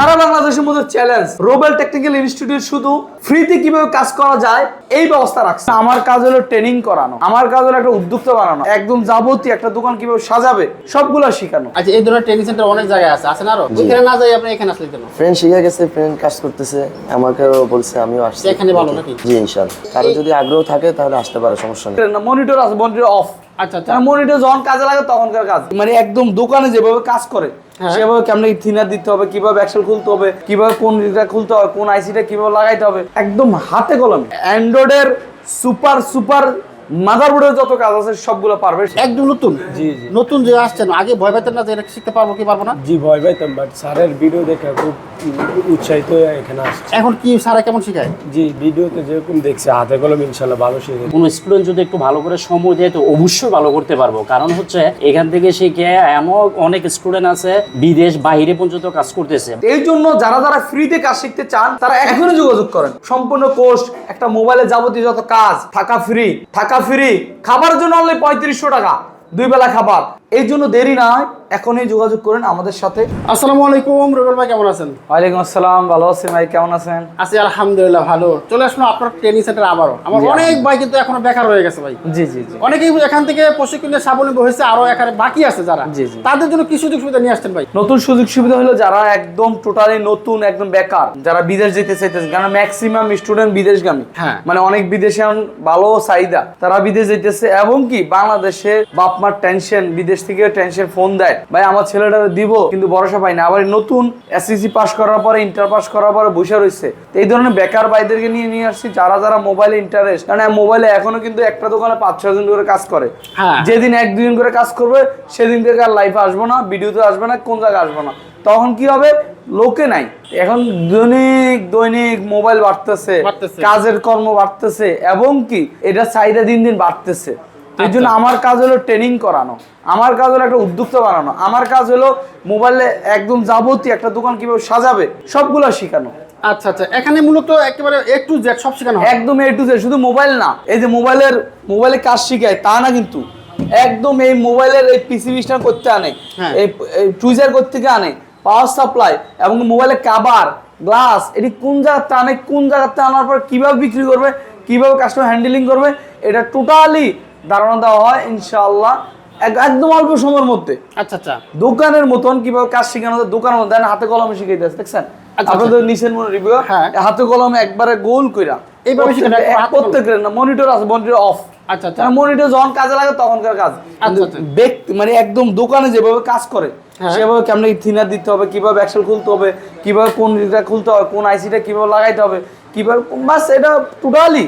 সারা বাংলাদেশের মধ্যে challenge Robel technical institute শুধু ফ্রিতে কীভাবে কাজ করা যায় এই ব্যবস্থা রাখছে। আমার কাজ হলো ট্রেনিং করানো। আমার কাজ হলো একটা উদ্যোক্তা বানানো। একদম যাবতীয় একটা দোকান কীভাবে সাজাবে সবগুলো শেখানো। আচ্ছা এই ধরনের ট্রেনিং সেন্টার অনেক জায়গায় আছে। আছে না আরও? ওইখানে না যাই আপনি এখানে আসলে কেন? ফ্রেন্ড শিখে গেছে ফ্রেন্ড কাজ করতেছে। আমাকেও বলছে আমিও আসছি। এখানে ভালো নাকি? জি ইনশাল্লাহ। কারও যদি আগ্রহ থাকে তাহলে আসতে পারে সমস্যা নেই। মনিটর আছে মনিটর অফ আচ্ছা আচ্ছা। মনিটর যখন কাজে লাগে তখনকার কাজ। মানে একদম দোকানে যেভাবে কাজ করে। সেভাবে কেমন থিনার দিতে হবে, কীভাবে অ্যাক্সেল খুলতে হবে, কীভাবে কোন খুলতে হবে, কোন আইসিটা কীভাবে লাগাইতে হবে, একদম হাতে কলমে। অ্যান্ড্রয়েডের সুপার সুপার মাদারবোর্ডের যত কাজ আছে সবগুলো পারবে। একদম নতুন? জি, জি। নতুন যে আসছেন আগে ভয় পেতেন না যে এটা শিখতে পারব কি পারব না? জি ভয় পাইতাম বাট স্যারের ভিডিও দেখে খুব উৎসাহিত এখানে আসছে। এখন কি স্যারা কেমন শিখায়? জি ভিডিওতে যেরকম দেখছে হাতে কলম ইনশাল্লাহ ভালো শিখে কোনো স্টুডেন্ট যদি একটু ভালো করে সময় দেয় তো অবশ্যই ভালো করতে পারব। কারণ হচ্ছে এখান থেকে শিখে এমন অনেক স্টুডেন্ট আছে বিদেশ বাইরে পর্যন্ত কাজ করতেছে। এই জন্য যারা যারা ফ্রিতে কাজ শিখতে চান তারা এখনই যোগাযোগ করেন। সম্পূর্ণ কোর্স একটা মোবাইলে যাবতীয় যত কাজ থাকা ফ্রি থাকা ফ্রি। খাবার জন্য অনলি পঁয়ত্রিশশো টাকা। দুই বেলা খাবার। এই জন্য দেরি না হয় এখনই যোগাযোগ করেন আমাদের সাথে। আসসালামু আলাইকুম রবির ভাই কেমন আছেন? ওয়ালাইকুম আসসালাম ভালো আছি ভাই কেমন আছেন? আছি আলহামদুলিল্লাহ ভালো। চলে আসলো আপনার ট্রেনিং সেন্টার আবারও। আমার অনেক ভাই কিন্তু এখনও বেকার রয়ে গেছে ভাই। জি জি জি। অনেকেই এখান থেকে প্রশিক্ষণ নিয়ে স্বাবলম্বী হয়েছে আরও এখানে বাকি আছে যারা। জি, জি। তাদের জন্য কি সুযোগ সুবিধা নিয়ে আসছেন ভাই? নতুন সুযোগ সুবিধা হলো যারা একদম টোটালি নতুন একদম বেকার যারা বিদেশ যেতে চাইতেছে কারণ ম্যাক্সিমাম স্টুডেন্ট বিদেশগামী। হ্যাঁ। মানে অনেক বিদেশে ভালো চাহিদা তারা বিদেশ যেতেছে এবং কি বাংলাদেশে বাপ মার টেনশন বিদেশ থেকে টেনশন ফোন দেয় ভাই আমার ছেলেটা দিব কিন্তু ভরসা পাই না। আবার নতুন এসএসসি পাস করার পরে ইন্টার পাস করার পরে বসে রয়েছে। তো এই ধরনের বেকার ভাইদেরকে নিয়ে নিয়ে আসছি যারা যারা মোবাইলে ইন্টারেস্ট কারণ মোবাইলে এখনও কিন্তু একটা দোকানে পাঁচ ছয় জন করে কাজ করে। হ্যাঁ। যেদিন এক দুদিন করে কাজ করবে সেদিন থেকে আর লাইফে আসব না ভিডিওতে আসবে না কোন জায়গায় আসব না। তখন কি হবে? লোকে নাই। এখন দৈনিক দৈনিক মোবাইল বাড়তেছে বাড়তেছে। কাজের কর্ম বাড়তেছে এবং কি? এটা চাহিদা দিন দিন বাড়তেছে। এই জন্য আচ্ছা। আমার কাজ হলো ট্রেনিং করানো। আমার কাজ হলো একটা উদ্যোক্তা বানানো। আমার কাজ হলো মোবাইলে একদম যাবতীয় একটা দোকান কীভাবে সাজাবে সবগুলো শেখানো। আচ্ছা আচ্ছা। এখানে মূলত একেবারে এ টু জেড সব শেখানো একদম এ টু জেড শুধু মোবাইল না। এই যে মোবাইলের মোবাইলে কাজ শিখায় তা না কিন্তু। একদম এই মোবাইলের এই পিসিবি স্ট্যান্ড করতে আনে হ্যাঁ। এই টুইজার করতে আনে পাওয়ার সাপ্লাই এবং মোবাইলের কাবার গ্লাস এটি কোন জায়গাতে আনে কোন জায়গাতে আনার পর কীভাবে বিক্রি করবে কীভাবে কাস্টমার হ্যান্ডেলিং করবে এটা টোটালি ধারণা দেওয়া হয় ইনশাআল্লাহ একদম অল্প সময়ের মধ্যে আচ্ছা আচ্ছা দোকানের মতন কীভাবে কাজ শেখানো যায় দোকানের মধ্যে হাতে কলমে শিখাইতেছে দেখছেন আচ্ছা। আপনাদের নিচের মনে রিভিউ হ্যাঁ। হাতে কলমে একবারে গোল কইরা এইভাবে? প্রত্যেকের না মনিটর আছে মনিটর অফ আচ্ছা আচ্ছা মনিটর যখন কাজে লাগে তখনকার কাজ আচ্ছা, আচ্ছা। ব্যক্তি মানে একদম দোকানে যেভাবে কাজ করে হ্যাঁ। সেভাবে কেমন থিনার দিতে হবে কীভাবে অ্যাক্সেল খুলতে হবে কীভাবে কোন খুলতে হবে কোন আইসিটা কীভাবে লাগাইতে হবে কীভাবে বাস এটা টোটালি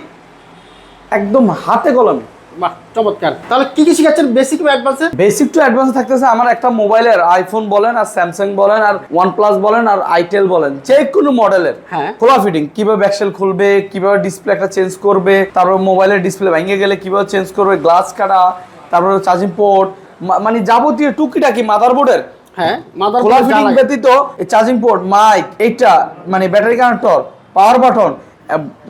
একদম হাতে কলমে বাহ চমৎকার। তাহলে কি কি শিখাচ্ছেন? বেসিক বা অ্যাডভান্সে বেসিক টু অ্যাডভান্স থাকতেছে আমার একটা মোবাইলের আইফোন বলেন আর স্যামসাং বলেন আর বলেন আর আইটেল বলেন। যে কোনো মডেলের। হ্যাঁ। খোলা ফিটিং কীভাবে ব্যাকসেল খুলবে কীভাবে ডিসপ্লে চেঞ্জ করবে তারপর মোবাইলের ডিসপ্লে ভেঙে গেলে কীভাবে চেঞ্জ করবে গ্লাস কাটা তারপরে চার্জিং পোর্ট মানে যাবতীয় টুকিটাকি মাদারবোর্ডের হ্যাঁ মাদার খোলা ফিটিং ব্যতীত চার্জিং পোর্ট মাইক এইটা মানে battery connector power button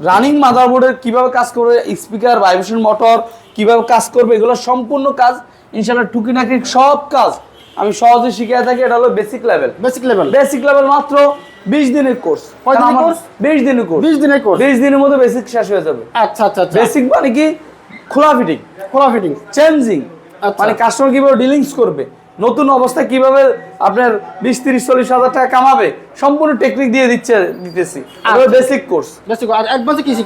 running মাদারবোর্ডের কীভাবে কাজ করবে স্পিকার ভাইব্রেশন মোটর কীভাবে কাজ করবে এগুলো সম্পূর্ণ কাজ ইনশাআল্লাহ টুকিনাকি সব কাজ আমি সহজে শিখিয়ে থাকি এটা হলো basic level basic level basic level মাত্র বিশ দিনের কোর্স কয় দিনের course? বিশ দিনের কোর্স 20 দিনের course? বিশ দিনের মধ্যে বেসিক শেষ হয়ে যাবে। আচ্ছা আচ্ছা আচ্ছা। বেসিক মানে কি? খোলা ফিটিং খোলা ফিটিং চেঞ্জিং আচ্ছা। মানে কাস্টমার কীভাবে ডিলিংস করবে? নতুন অবস্থায় কীভাবে আপনার বিশ তিরিশ চল্লিশ হাজার টাকা কামাবে? সম্পূর্ণ টেকনিক দিয়ে দিচ্ছে দিতেছি। বেসিক কোর্স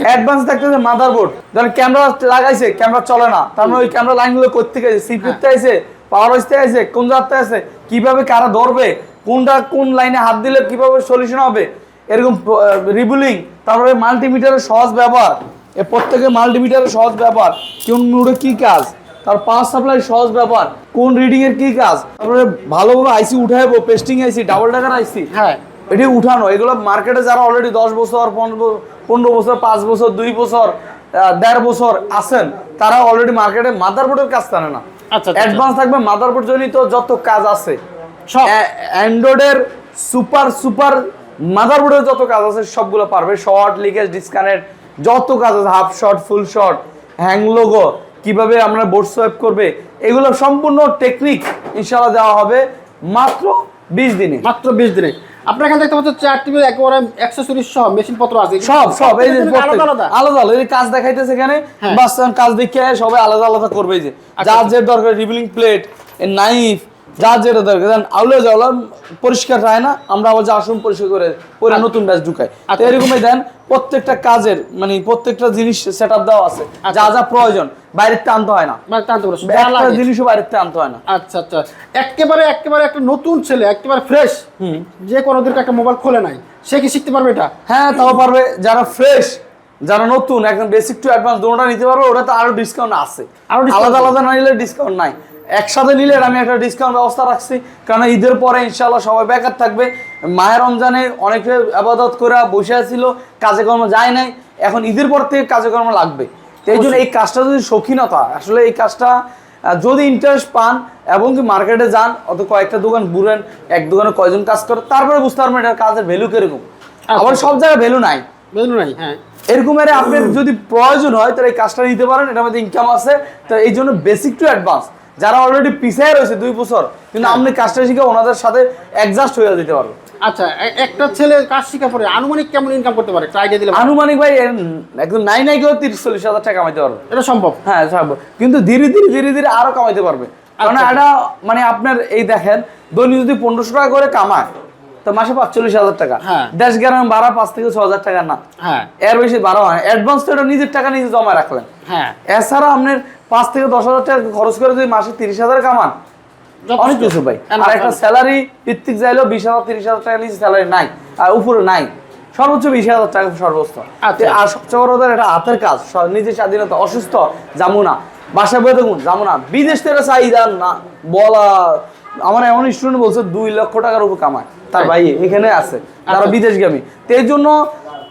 অ্যাডভান্সে থাকতেছে মাদারবোর্ড ধরেন ক্যামেরা লাগাইছে ক্যামেরা চলে না। তার মানে ওই ক্যামেরা লাইনগুলো করতে গেছে সিপিউতে আছে পাওয়ার হাউসতে আছে কোন জায়গাতে আছে? কীভাবে কারা ধরবে? কোনটা কোন লাইনে হাত দিলে কীভাবে সলিউশন হবে? এরকম রিবুলিং তারপরে মাল্টিমিটারের সহজ ব্যবহার। এ প্রত্যেকের মাল্টিমিটারের সহজ ব্যবহার। কোন নোডে কি কাজ? তার পাওয়ার সাপ্লাই সহজ ব্যাপার। কোন রিডিং এর কি কাজ? তারপরে ভালোভাবে আইসি উঠাইবো পেস্টিং আইসি ডাবল টাকার আইসি হ্যাঁ। এটি উঠানো এগুলো মার্কেটে যারা অলরেডি দশ বছর পনেরো বছর পাঁচ বছর দুই বছর দেড় বছর আছেন তারা অলরেডি মার্কেটে মাদারবোর্ডের কাজ জানে না। আচ্ছা, আচ্ছা। অ্যাডভান্স থাকবে মাদারবোর্ড জনিত যত কাজ আছে। সব। অ্যান্ড্রয়েডের সুপার সুপার মাদারবোর্ডের যত কাজ আছে সবগুলো পারবে। শর্ট লিকেজ ডিসকানেক্ট যত কাজ আছে half short full short hang logo কীভাবে আমরা বোর্ড সোয়াইপ করবে এগুলো সম্পূর্ণ টেকনিক ইনশাল্লাহ দেওয়া হবে মাত্র বিশ দিনে। মাত্র বিশ দিনে। আপনার এখানে দেখতে পাচ্ছেন চার টিভির একেবারে অ্যাক্সেসরিজ সহ মেশিন পত্র আছে। সব সব এই যে আলাদা আলাদা। আলাদা আলাদা। এই কাজ দেখাইতেছে এখানে বাস্তবায়ন বাস যখন কাজ দেখে সবাই আলাদা আলাদা করবে যে। আচ্ছা। যার যে দরকার রিভিলিং প্লেট নাইফ যার যেটা দরকার। দেন আউলে যাওয়ার পরিষ্কার হয় না আমরা আবার যে আসন পরিষ্কার করে পরে নতুন ব্যাচ ঢুকাই। তো আচ্ছা। এরকমই দেন প্রত্যেকটা কাজের মানে প্রত্যেকটা জিনিস সেট আপ দেওয়া আছে। আচ্ছা। যা যা প্রয়োজন বাইরের থেকে আনতে হয় না। যা একটা জিনিসও বাইরের থেকে আনতে হয় না। আচ্ছা আচ্ছা। একেবারে একেবারে একটা নতুন ছেলে একেবারে ফ্রেশ যে কোনো দিকে একটা মোবাইল খোলে নাই সে কি শিখতে পারবে এটা? হ্যাঁ তাও পারবে। যারা ফ্রেশ যারা নতুন একদম বেসিক টু অ্যাডভান্স দুটোটা নিতে পারবে ওটা তো আরও ডিসকাউন্ট আছে। আলাদা আলাদা না নিলে ডিসকাউন্ট নাই। একসাথে নিলে আমি একটা ডিসকাউন্ট ব্যবস্থা রাখছি। কারণ ঈদের পরে ইনশাল্লাহ সবাই বেকার থাকবে। মায়ের রমজানে অনেকে আবাদত করে বসে ছিল কাজে কর্ম যায় নাই। এখন ঈদের পর থেকে কাজে কর্ম লাগবে। এই জন্য এই কাজটা যদি শৌখিনতা আসলে এই কাজটা যদি ইন্টারেস্ট পান এবং কি মার্কেটে যান অত কয়েকটা দোকান ঘুরেন এক দোকানে কয়জন কাজ করে তারপরে বুঝতে পারবেন এটার কাজের ভ্যালু কীরকম। আবার সব জায়গায় ভ্যালু নাই। বুঝলো নাই হ্যাঁ। এরকম এর আপনার যদি প্রয়োজন হয় তাহলে এই কাজটা নিতে পারেন এটার মধ্যে ইনকাম আছে। তো এই জন্য বেসিক টু অ্যাডভান্স যারা অলরেডি পিছিয়ে রয়েছে দুই বছর কিন্তু আপনি কাজটা শিখে ওনাদের সাথে অ্যাডজাস্ট হয়ে দিতে পারবেন। আচ্ছা একটা ছেলে কাজ শিখা পরে আনুমানিক কেমন ইনকাম করতে পারে? একটা আইডিয়া দিলে আনুমানিক ভাই একদম নাই নাই কেউ তিরিশ চল্লিশ হাজার টাকা কামাইতে পারবে। এটা সম্ভব? হ্যাঁ সম্ভব। কিন্তু ধীরে ধীরে ধীরে ধীরে আরও কামাইতে পারবে। কারণ আচ্ছা। এটা মানে আপনার এই দেখেন দৈনিক যদি পনেরোশো টাকা করে কামায় তো মাসে পাঁচচল্লিশ হাজার টাকা। হ্যাঁ। দেশ গ্রাম ভাড়া পাঁচ থেকে ছ হাজার টাকা না। হ্যাঁ। এর বেশি বাড়া হয়। অ্যাডভান্স তো এটা নিজের টাকা নিজে জমা রাখলেন। হ্যাঁ। এছাড়া আপনার পাঁচ থেকে দশ হাজার টাকা খরচ করে যদি মাসে তিরিশ হাজার কামান অনেক কিছু ভাই। হ্যাঁ, আর একটা স্যালারি চাইলেও বিশ হাজার তিরিশ হাজার টাকা নিচে স্যালারি নাই আর উপরে নাই। সর্বোচ্চ বিশ হাজার টাকা সর্বোচ্চ। আচ্ছা। আর সবচেয়ে বড় কথা এটা হাতের কাজ নিজের স্বাধীনতা অসুস্থ যাব না বাসায় বয়ে দেখুন যাব না বিদেশ থেকে চাহিদা না বলা আমার এমন স্টুডেন্ট বলছে দুই লক্ষ টাকার উপর কামায়। তার ভাই এখানে আছে তারা আচ্ছা। বিদেশগামী। তো এই জন্য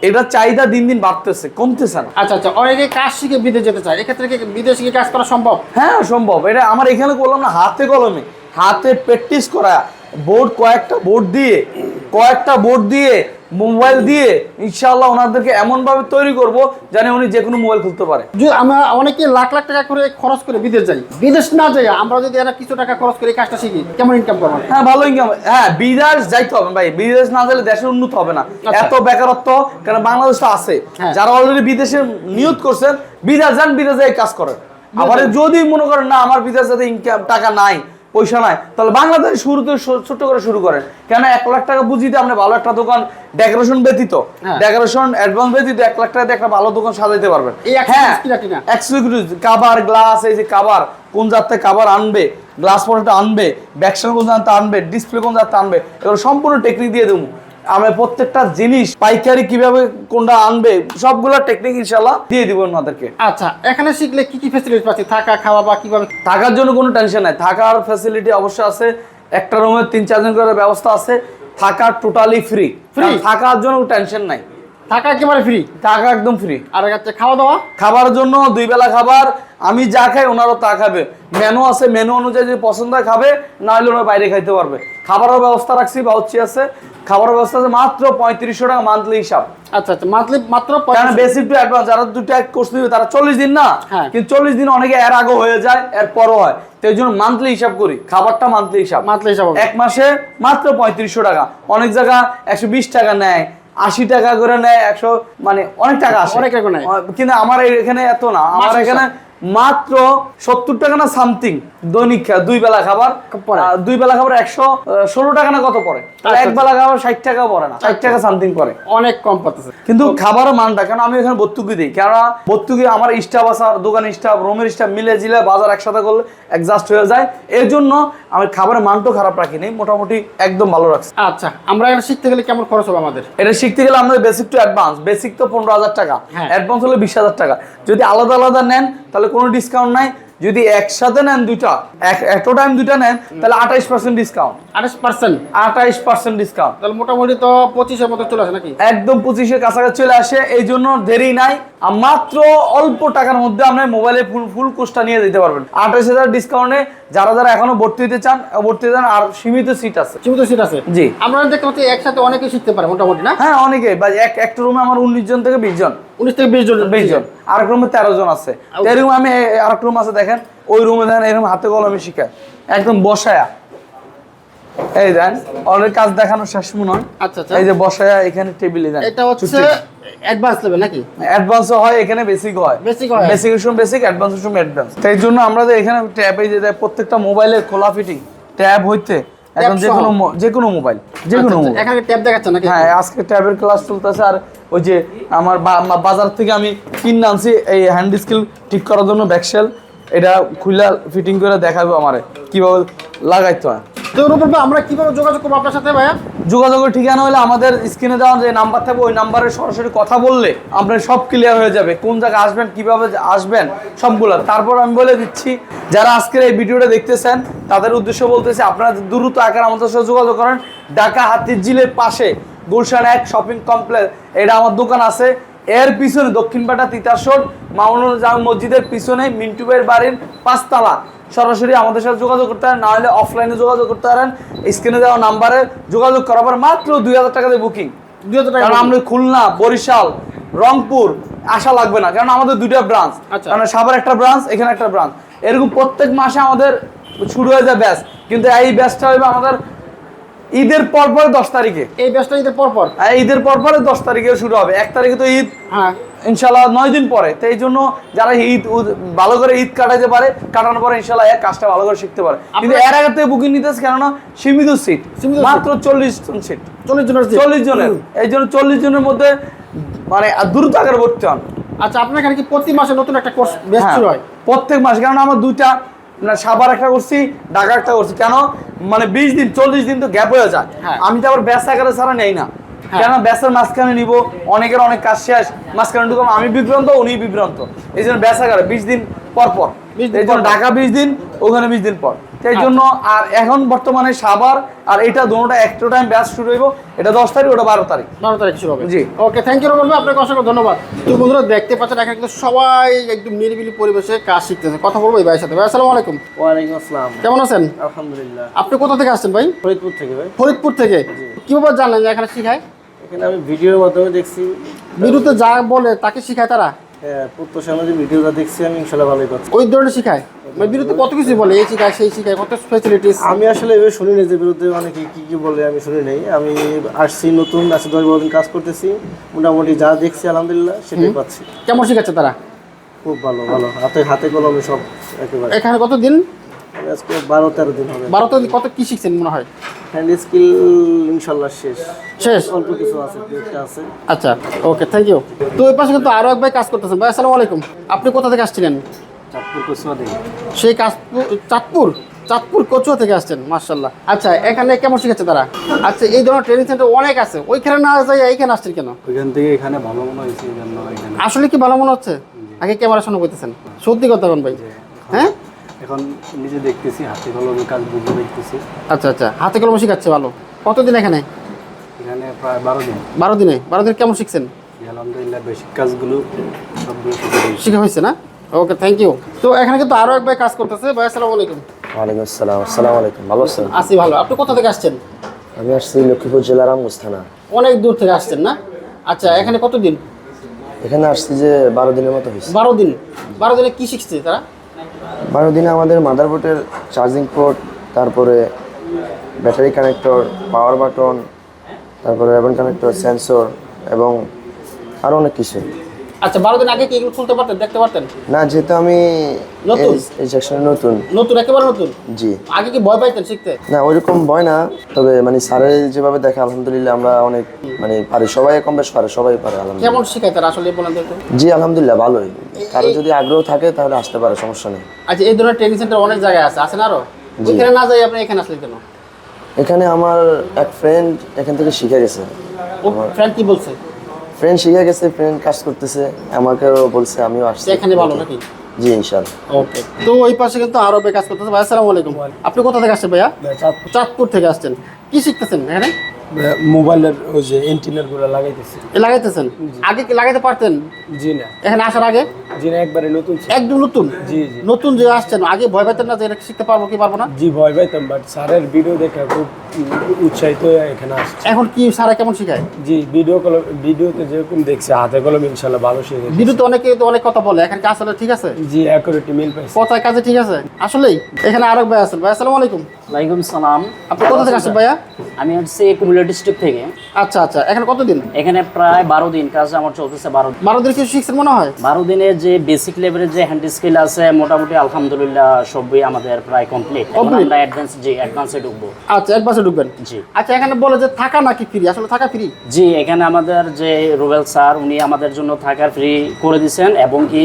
এটা চাহিদা দিন দিন বাড়তেছে কমতেছে না। আচ্ছা আচ্ছা অনেকে কাজ শিখে বিদেশ যেতে চায় এক্ষেত্রে কি বিদেশে গিয়ে কাজ করা সম্ভব? হ্যাঁ সম্ভব। এটা আমার এখানে করলাম না হাতে কলমে হাতে প্র্যাকটিস করা বোর্ড কয়েকটা বোর্ড দিয়ে কয়েকটা বোর্ড দিয়ে মোবাইল দিয়ে ইনশাআল্লাহ ওনাদেরকে এমন ভাবে তৈরি করব যেন উনি যে কোনো মোবাইল খুলতে পারে। যদি আমরা অনেকে লাখ লাখ টাকা করে খরচ করে বিদেশ যাই বিদেশ না যাই আমরা যদি এরা কিছু টাকা খরচ করে কাজটা শিখি কেমন ইনকাম করব? হ্যাঁ ভালো ইনকাম হ্যাঁ বিদেশ যাইতে হবে ভাই। বিদেশ না গেলে দেশের উন্নত হবে না। আচ্ছা। এত বেকারত্ব কারণ বাংলাদেশ তো আছে। হ্যাঁ। যারা অলরেডি বিদেশে নিয়োগ করছেন বিদেশ যান বিদেশে কাজ করেন। আবার যদি মনে করেন না আমার বিদেশ যাতে ইনকাম টাকা নাই পয়সা নাই তাহলে বাংলাদেশ শুরুতে ছোট করে শুরু করেন কেন এক লাখ টাকা বুঝিতে আপনি ভালো একটা দোকান ডেকোরেশন ব্যতীত হ্যাঁ। ডেকোরেশন অ্যাডভান্স ব্যতীত এক লাখ টাকা দিয়ে একটা ভালো দোকান সাজাইতে পারবেন কিনা? কাবার গ্লাস এই যে কাবার কোন জাতের কাবার আনবে গ্লাস পরেটা আনবে ব্যাকসান কোন জানতে আনবে ডিসপ্লে কোন জানতে আনবে এগুলো সম্পূর্ণ টেকনিক দিয়ে দেবো আমরা প্রত্যেকটা জিনিস পাইকারি কীভাবে কোনটা আনবে সবগুলো টেকনিক ইনশাল্লাহ দিয়ে দিব ওনাদেরকে। আচ্ছা এখানে শিখলে কি কি ফ্যাসিলিটি পাচ্ছি? থাকা খাওয়া বা কীভাবে থাকার জন্য কোনো টেনশন নাই। থাকার ফ্যাসিলিটি অবশ্যই আছে। একটা রুমে তিন চারজন করে ব্যবস্থা আছে। থাকার টোটালি ফ্রি ফ্রি থাকার জন্য টেনশন নাই। থাকা একেবারে ফ্রি থাকা একদম ফ্রি আর হচ্ছে খাওয়া দাওয়া? খাবার জন্য দুই বেলা খাবার। আমি যা খাই ওনারও তা খাবে। মেনু আছে মেনু অনুযায়ী যদি পছন্দ হয় খাবে না হলে ওনার বাইরে খাইতে পারবে। খাবারের ব্যবস্থা রাখছি বাউচি আছে। খাবারের ব্যবস্থা আছে মাত্র পঁয়ত্রিশশো টাকা মান্থলি হিসাব। আচ্ছা আচ্ছা মান্থলি মাত্র কারণ বেসিক টু অ্যাডভান্স যারা দুটো এক কোর্স দিবে তারা চল্লিশ দিন না? হ্যাঁ। কিন্তু চল্লিশ দিন অনেকে এর আগে হয়ে যায় এর পরও হয়। তো এই জন্য মান্থলি হিসাব করি। খাবারটা মান্থলি হিসাব। মান্থলি হিসাব এক মাসে মাত্র পঁয়ত্রিশশো টাকা। অনেক জায়গা একশো বিশ টাকা নেয়। আশি টাকা করে নেয় একশো মানে অনেক টাকা আসে অনেক টাকা নেয়। কিন্তু আমার এখানে এত না আমার এখানে মাত্র সত্তর টাকা না সামথিং দৈনিক দুই বেলা খাবার দুই বেলা খাবার একশো ষোলো টাকা না কত পড়ে? এক। বেলা খাবার ষাট টাকা পড়ে না ষাট টাকা সামথিং পড়ে। অনেক কম পাচ্ছে কিন্তু খাবারের মানটা কেন আমি এখানে বত্তুকি দিই? কেননা বত্তুকি আমার স্টাফ আছে আর দোকান স্টাফ রুমের স্টাফ মিলে জিলে বাজার একসাথে করলে অ্যাডজাস্ট হয়ে যায়। এর জন্য আমি খাবারের মানটাও খারাপ রাখিনি মোটামুটি একদম ভালো রাখছি। আচ্ছা আমরা এটা শিখতে গেলে কেমন খরচ হবে আমাদের? এটা শিখতে গেলে আমাদের বেসিক টু অ্যাডভান্স বেসিক তো পনেরো হাজার টাকা। অ্যাডভান্স হলে বিশ হাজার টাকা। যদি আলাদা আলাদা নেন তাহলে কোনো ডিসকাউন্ট নাই। যদি একসাথে নেন দুইটা এক এত টাইম দুইটা নেন তাহলে আঠাইশ পার্সেন্ট ডিসকাউন্ট আঠাশ পার্সেন্ট আঠাইশ পার্সেন্ট ডিসকাউন্ট তাহলে মোটামুটি তো পঁচিশের মতো চলে আসে নাকি? একদম পঁচিশের কাছাকাছি চলে আসে এই জন্য দেরি নাই। আর মাত্র অল্প টাকার মধ্যে আপনার মোবাইলে ফুল ফুল কোর্সটা নিয়ে দিতে পারবেন। আঠাশ হাজার ডিসকাউন্টে যারা যারা এখনও ভর্তি হতে চান ভর্তি হতে চান আর সীমিত সিট আছে। সীমিত সিট আছে? জি। আমরা দেখতে পাচ্ছি একসাথে অনেকে শিখতে পারে মোটামুটি না? হ্যাঁ অনেকে বা এক একটা রুমে আমার উনিশ জন থেকে বিশ জন। উনিশ থেকে বিশ জন। বিশ জন। আরেক রুমে তেরো জন আছে। তো এরকম আমি আরেক রুম আছে দেখেন ওই রুমে দেখেন এরকম হাতে কলমে শিখায়। একদম বসায়া। এই দেন অলরেডি কাজ দেখানো শেষ মনে হয়। আচ্ছা আচ্ছা। এই যে বসায় এখানে টেবিলে দেন। এটা হচ্ছে অ্যাডভান্স লেভেল নাকি? অ্যাডভান্স হয় এখানে বেসিক হয়। Basic হয়। বেসিক সময় বেসিক অ্যাডভান্স সময় অ্যাডভান্স তাই জন্য আমরা এখানে ট্যাব যে দেখ, প্রত্যেকটা মোবাইলের খোলা ফিটিং ট্যাব হইতে এখন যে কোনো যে কোনো মোবাইল যে কোনো আচ্ছা, এখানে ট্যাব দেখাচ্ছে নাকি? হ্যাঁ আজকে ট্যাবের ক্লাস চলতেছে আর ওই যে আমার বাজার থেকে আমি কিনে আনছি এই হ্যান্ড স্কিল ঠিক করার জন্য ব্যাকশেল এটা খুলে ফিটিং করে দেখাবো আমারে। কীভাবে লাগাইতে হয়। আমরা কীভাবে যোগাযোগ করব আপনার সাথে ভাইয়া? যোগাযোগের ঠিকানা হলে আমাদের স্ক্রিনে দেওয়া যে নাম্বার থাকবে ওই নাম্বারে সরাসরি কথা বললে আপনার সব ক্লিয়ার হয়ে যাবে কোন জায়গায় আসবেন কীভাবে আসবেন সবগুলো। তারপর আমি বলে দিচ্ছি যারা আজকের এই ভিডিওটা দেখতেছেন তাদের উদ্দেশ্য বলতেছি আপনারা দ্রুত আকার আমাদের সাথে যোগাযোগ করেন। ঢাকা হাতির জিলের পাশে গুলশান এক শপিং কমপ্লেক্স এটা আমার দোকান আছে। এর পিছনে দক্ষিণপাটা তিতাসর মামুনুল জামা মসজিদের পিছনে মিন্টু ভাইয়ের বাড়ির পাঁচতলা। সরাসরি আমাদের সাথে যোগাযোগ করতে পারেন না হলে অফলাইনে যোগাযোগ করতে পারেন। স্ক্রিনে দেওয়া নাম্বারে যোগাযোগ করার পর মাত্র দুই হাজার টাকা দিয়ে বুকিং দুই হাজার টাকা কারণ আমরা খুলনা বরিশাল রংপুর আসা লাগবে না। কারণ আমাদের দুইটা ব্রাঞ্চ আচ্ছা। কারণ সাভার একটা ব্রাঞ্চ এখানে একটা ব্রাঞ্চ এরকম প্রত্যেক মাসে আমাদের শুরু হয়ে যায় ব্যাস কিন্তু এই ব্যাচটা হবে আমাদের ঈদের পর পরে দশ তারিখে। এই ব্যাচটা ঈদের পর পর ঈদের পর পরে দশ তারিখে শুরু হবে। এক তারিখে তো ঈদ। হ্যাঁ। ইনশাল্লাহ নয় দিন পরে। তো এই জন্য যারা ঈদ ভালো করে ঈদ কাটাতে পারে কাটানোর পরে ইনশাল্লাহ এক কাজটা ভালো করে শিখতে পারে। কিন্তু এর আগে থেকে বুকিং নিতেছে কেননা সীমিত সিট মাত্র চল্লিশ জন সিট চল্লিশ জনের চল্লিশ জনের। এই জন্য চল্লিশ জনের মধ্যে মানে দ্রুত আকারে ভর্তি হন। আচ্ছা আপনার এখানে কি প্রতি মাসে নতুন একটা কোর্স বেচ হ্যাঁ, শুরু হয়? প্রত্যেক মাসে কারণ আমার দুইটা না সাবার একটা করছি ঢাকা একটা করছি। কেন? মানে বিশ দিন চল্লিশ দিন তো গ্যাপ হয়ে যায়। হ্যাঁ। আমি তো আবার ব্যাস আকারে ছাড়া নেই না। হ্যাঁ। কেন? ব্যাসের মাঝখানে নিব অনেকের অনেক কাজ শেষ মাঝখানে ঢুকাম আমি বিভ্রান্ত উনি বিভ্রান্ত। এই জন্য ব্যাস আকারে বিশ দিন পর পর। 20 এই জন্য। ঢাকা বিশ দিন ওখানে বিশ দিন পর। এই জন্য আর এখন বর্তমানে সাবার আর এটা দুটোটা একটা টাইম ব্যাস শুরু হইব। এটা দশ তারিখ ওটা বারো তারিখ। বারো তারিখ শুরু হবে। জি। ওকে থ্যাংক ইউ ভাই আপনাকে অসংখ্য ধন্যবাদ। তো বন্ধুরা দেখতে পাচ্ছেন এখানে কিন্তু সবাই একদম নিরিবিলি পরিবেশে কাজ শিখতেছে। কথা বলব এই ভাইয়ের সাথে। ভাই আসসালামু আলাইকুম। ওয়ালাইকুম আসসালাম। কেমন আছেন? আলহামদুলিল্লাহ। আপনি কোথা থেকে আসছেন ভাই? ফরিদপুর থেকে ভাই। ফরিদপুর থেকে? কীভাবে জানলেন যে এখানে শিখায়? এখানে আমি ভিডিওর মাধ্যমে দেখছি। বিরুতে যা বলে তাকে শিখায় তারা? প্রত্যাশা যে ভিডিওটা দেখছি আমি ইনশাল্লাহ ভালোই পাচ্ছি। ওই ধরনের শিখায়? মানে বিরুদ্ধে কত কিছু বলে? এই শিখায় সেই শিখায় কত ফেসিলিটিস আমি আসলে এভাবে শুনি নাই যে বিরুদ্ধে অনেকে কি কী বলে আমি শুনি নাই। আমি আসছি নতুন আছে দশ বারো দিন কাজ করতেছি। মোটামুটি যা দেখছি আলহামদুলিল্লাহ সেটাই পাচ্ছি। কেমন শিখাচ্ছে তারা? খুব ভালো ভালো। হাতে হাতে কলমে সব একেবারে। এখানে কত দিন আমি আজকে বারো তেরো দিন হবে। বারোতে কত কি শিখছেন মনে হয়? হ্যান্ড স্কিল ইনশাল্লাহ শেষ। শেষ? অল্প কিছু আছে একটা আছে। আচ্ছা ওকে থ্যাংক ইউ তো ওই পাশে কিন্তু আরও এক ভাই কাজ করতেছেন। ভাই আসসালামু আলাইকুম। আপনি কোথা থেকে আসছিলেন? চাঁদপুর কুসুমা দিই সেই কাজপুর চাঁদপুর? চাঁদপুর কচুয়া থেকে আসছেন মার্শাল্লাহ আচ্ছা এখানে কেমন শিখাচ্ছে তারা? আচ্ছা এই ধরনের ট্রেনিং সেন্টার অনেক আছে। ওইখানে না যাই এইখানে আসছেন কেন? ওইখান থেকে এখানে ভালো মনে হয়েছে আসলে কি ভালো মনে হচ্ছে? আগে ক্যামেরার শোনা করতেছেন সত্যি কথা বল ভাই। হ্যাঁ? এখন নিজে দেখতেছি হাতে কলমে কাজ বুঝে দেখতেছি। আচ্ছা আচ্ছা হাতে কলম শিখাচ্ছে ভালো। কতদিন এখানে? এখানে প্রায় বারো দিন। বারো দিনে? বারো দিন কেমন শিখছেন? আলহামদুলিল্লাহ বেসিক কাজগুলো সবগুলো শিখা হয়েছে না? ওকে থ্যাংক ইউ তো এখানে কিন্তু আরও এক ভাই কাজ করতেছে। ভাই আসসালামু আলাইকুম। ওয়ালাইকুম আসসালাম আসসালামু আলাইকুম। ভালো আছেন? আসি ভালো। আপনি কোথা থেকে আসছেন? আমি আসছি লক্ষ্মীপুর জেলার আমগুস থানা। অনেক দূর থেকে আসছেন না? আচ্ছা এখানে কতদিন? এখানে আসছি যে বারো দিনের মতো হয়েছে। বারো দিন। বারো দিনে কি শিখছে তারা? বারো দিনে আমাদের মাদারবোর্ডের চার্জিং পোর্ট তারপরে ব্যাটারি কানেক্টর পাওয়ার বাটন তারপরে রেবন কানেক্টর সেন্সর এবং আরও অনেক কিছু আচ্ছা বারো দিন আগে কি এগুলো খুলতে পারতেন দেখতে পারতেন? না যেহেতু আমি নতুন? এই- এই সেকশনে নতুন। নতুন একেবারে নতুন? জি। আগে কি ভয় পাইতেন শিখতে? না ওইরকম ভয় না তবে মানে স্যারের যেভাবে দেখে আলহামদুলিল্লাহ আমরা অনেক মানে পারি সবাই কম বেশ পারে সবাই পারে আলহামদুলিল্লাহ। কেমন শিখায় আসলে বলেন তো? জি আলহামদুলিল্লাহ ভালোই। কারও যদি আগ্রহ থাকে তাহলে আসতে পারে সমস্যা নেই। আচ্ছা এই ধরনের ট্রেনিং সেন্টার অনেক জায়গায় আছে না আরও? ওইখানে না যাই আপনি এখানে আসলেন কেন? এখানে আমার এক ফ্রেন্ড এখান থেকে শিখে গেছে। ও ফ্রেন্ড কি বলছে? ফ্রেন্ড শিখে গেছে ফ্রেন্ড কাজ করতেছে আমাকেও বলছে আমিও আসছি। এখানে ভালো নাকি? জি ইনশাআল্লাহ ওকে তো ওই পাশে কিন্তু আরও কাজ করতেছে। ভাই আসসালামু আলাইকুম। আপনি কোথা থেকে আসছেন ভাইয়া? চাঁদপুর। চাঁদপুর থেকে আসছেন। কি শিখতেছেন এখানে? মোবাইলের ওই যে এন্টিনারগুলো লাগাইতেছি। লাগাইতেছেন? আগে কি লাগাইতে পারতেন? জি না। এখানে আসার আগে? জি না একবারে নতুন একদম নতুন? জি জি। নতুন যে আসছেন আগে ভয় পেতেন না যে এটা শিখতে পারব কি পারব না? জি ভয় পাইতাম বাট স্যারের ভিডিও দেখে খুব উৎসাহিত এখানে আসছে। এখন কি সারা কেমন শিখায়? জি ভিডিও কলম ভিডিওতে যেরকম দেখছি হাতে কলম ইনশাল্লাহ ভালো শিখে বিদ্যুৎ অনেকে তো অনেক কথা বলে এখন কি আসলে ঠিক আছে? জি অ্যাকুরেট মিল পাইছি। কথায় কাজে ঠিক আছে? আসলেই এখানে আরেক ভাই আছেন। ভাই আসসালামু আলাইকুম। ওয়ালাইকুম সালাম। আপনি কোথা থেকে আসছেন ভাইয়া? আমি হচ্ছে কুমিল্লা ডিস্ট্রিক্ট থেকে। আচ্ছা আচ্ছা। এখানে কতদিন এখানে প্রায় বারো দিন কাজ আমার চলতেছে বারো বারো দিন কিছু শিখছেন মনে হয়? বারো দিনের যে বেসিক লেভেলের যে হ্যান্ড স্কিল আছে মোটামুটি আলহামদুলিল্লাহ সবই আমাদের প্রায় কমপ্লিট আমরা অ্যাডভান্স জি অ্যাডভান্সে ঢুকবো। আচ্ছা বাসে ঢুকবেন। জি। আচ্ছা এখানে বলে যে থাকা নাকি ফ্রি আসলে থাকা ফ্রি জি এখানে আমাদের যে রুবেল স্যার উনি আমাদের জন্য থাকার ফ্রি করে দিয়েছেন এবং কি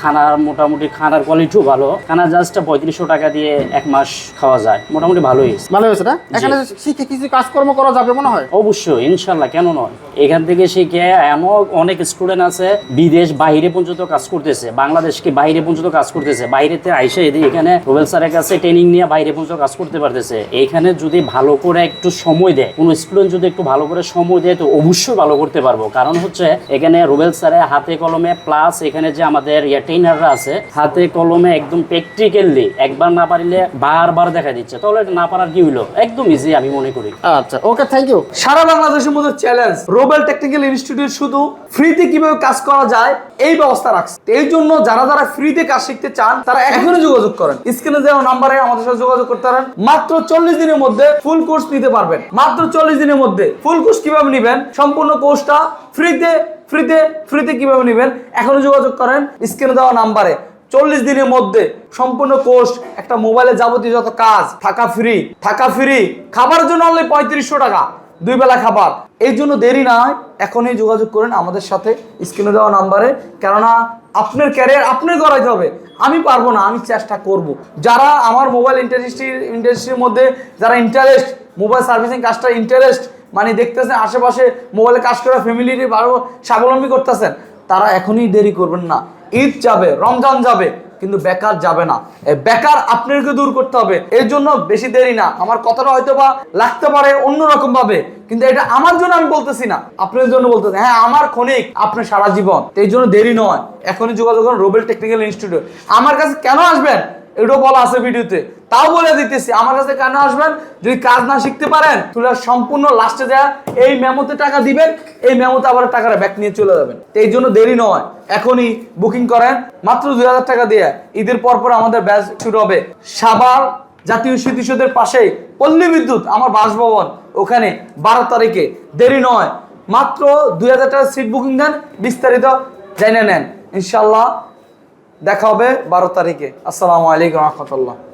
খানার মোটামুটি খানার কোয়ালিটিও ভালো। খানা জাস্ট পঁয়ত্রিশশো টাকা দিয়ে এক মাস খাওয়া যায়। মোটামুটি ভালোই। ভালো হয়েছে না? এখানে শিখে কিছু কাজকর্ম করা যাবে মনে হয়? অবশ্যই ইনশাল্লাহ কেন নয়? এখান থেকে শিখে এমন অনেক স্টুডেন্ট আছে বিদেশ বাইরে পর্যন্ত কাজ করতেছে বাংলাদেশকে বাইরে পর্যন্ত কাজ করতেছে বাইরেতে আইসে এখানে রুবেল স্যারের কাছে ট্রেনিং নিয়ে বাইরে পর্যন্ত কাজ করতে পারতেছে। এখানে যদি ভালো করে একটু সময় দেয় কোনো স্টুডেন্ট যদি একটু ভালো করে সময় দেয় তো অবশ্যই ভালো করতে পারব। কারণ হচ্ছে এখানে রুবেল স্যারের হাতে কলমে প্লাস এখানে যে আমাদের ট্রেনাররা আছে হাতে কলমে একদম প্র্যাকটিক্যালি একবার না পারিলে বারবার দেখা দিচ্ছে। তাহলে এটা না পারার কি হইল? একদম ইজি আমি মনে করি। আচ্ছা ওকে থ্যাংক ইউ সারা বাংলাদেশের মধ্যে চ্যালেঞ্জ রোবেল টেকনিক্যাল ইনস্টিটিউট শুধু ফ্রিতে কীভাবে কাজ করা যায়, এই ব্যবস্থা রাখছে। এই জন্য যারা যারা ফ্রিতে কাজ শিখতে চান, তারা এখনই যোগাযোগ করেন। স্ক্রিনে দেওয়া নাম্বারে আমাদের সাথে যোগাযোগ করতে পারেন। মাত্র চল্লিশ দিনের মধ্যে ফুল কোর্স নিতে পারবেন। মাত্র চল্লিশ দিনের মধ্যে ফুল কোর্স কীভাবে নিবেন, সম্পূর্ণ কোর্সটা ফ্রিতে ফ্রিতে ফ্রিতে কীভাবে নিবেন, এখনই যোগাযোগ করেন। স্ক্রিনে দেওয়া নাম্বারে চল্লিশ দিনের মধ্যে সম্পূর্ণ কোর্স একটা মোবাইলে যাবতীয় যত কাজ, থাকা ফ্রি থাকা ফ্রি খাবারের জন্য অনলি পঁয়ত্রিশশো টাকা, দুই বেলা খাবার। এই জন্য দেরি না হয় এখনই যোগাযোগ করেন আমাদের সাথে স্ক্রিনে দেওয়া নাম্বারে কেননা আপনার ক্যারিয়ার আপনি করাইতে হবে। আমি পারব না, আমি চেষ্টা করব। যারা আমার মোবাইল ইন্ডাস্ট্রি ইন্ডাস্ট্রির মধ্যে, যারা ইন্টারেস্ট মোবাইল সার্ভিসিং কাজটা ইন্টারেস্ট মানে দেখতেছেন আশেপাশে মোবাইলে কাজ করে ফ্যামিলির ভালো স্বাবলম্বী করতেছেন, তারা এখনই দেরি করবেন না। ঈদ যাবে, রমজান যাবে, কিন্তু বেকার যাবে না। বেকার আপনাকে দূর করতে হবে। এর জন্য বেশি দেরি না। আমার কথাটা হয়তো বা লাগতে পারে অন্যরকম ভাবে কিন্তু এটা আমার জন্য আমি বলতেছি না। আপনার জন্য বলতেছি হ্যাঁ আমার ক্ষণিক, আপনার সারা জীবন। এই জন্য দেরি নয়। এখনই যোগাযোগ করুন রোবেল টেকনিক্যাল ইনস্টিটিউট। আমার কাছে কেন আসবেন? এটাও বলা আছে ভিডিওতে। তাও বলে দিতেছি, আমার কাছে কেন আসবেন? যদি কাজ না শিখতে পারেন তাহলে সম্পূর্ণ লাস্টে যা, এই মেমোতে টাকা দিবেন, এই মেমোতে আবার টাকাটা ব্যাক নিয়ে চলে যাবেন। এই জন্য দেরি নয়, এখনই বুকিং করেন। মাত্র দুই হাজার টাকা দিয়ে ঈদের পর পর আমাদের ব্যাচ শুরু হবে। সাবার জাতীয় স্মৃতিসৌধের পাশেই পল্লী বিদ্যুৎ, আমার বাসভবন, ওখানে বারো তারিখে। দেরি নয়, মাত্র দুই হাজার টাকা সিট বুকিং দেন, বিস্তারিত জেনে নেন। ইনশাল্লাহ দেখা হবে বারো তারিখে। আসসালামু আলাইকুম রহমতুল্লাহ।